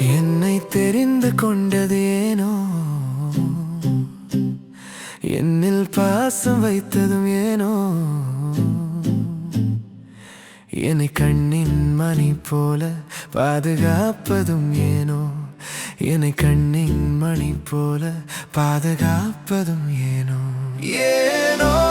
என்னை தெரிந்து கொண்டது ஏனோ? என்னில் பாசம் வைத்ததும் ஏனோ? என்னை கண்ணின் மணி போல பாதுகாப்பதும் ஏனோ? என்னை கண்ணின் மணி போல பாதுகாப்பதும் ஏனோ? ஏனோ?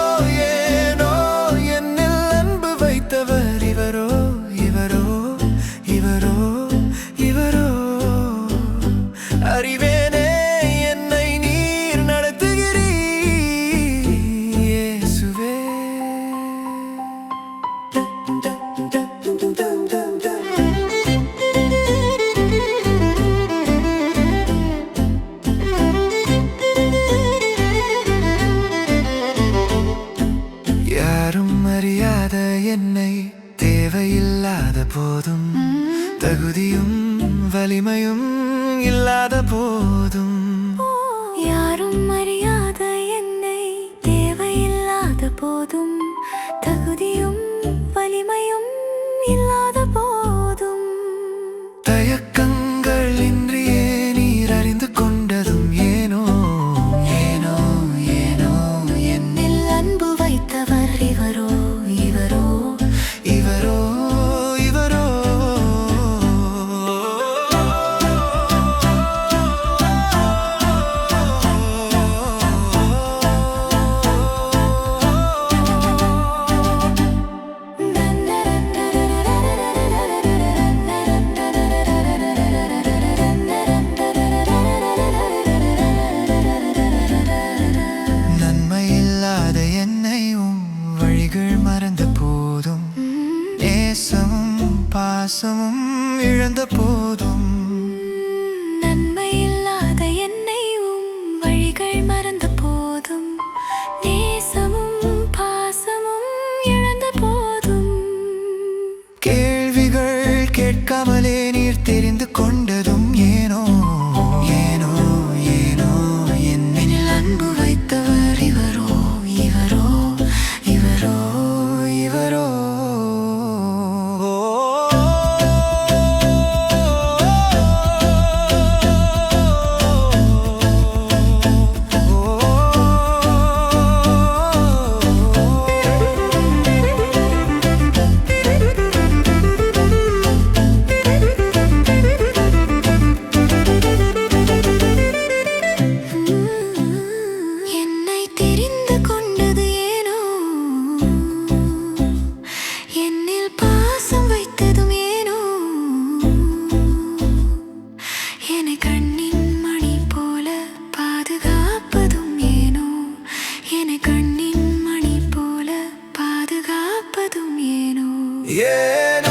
அறியாத என்னை தேவையில்லாத போதும். தகுதியும் வலிமையும் இல்லாத போதும். யாரும் அறியாத என்னை பாசமும் இழந்த போதும். Yeah.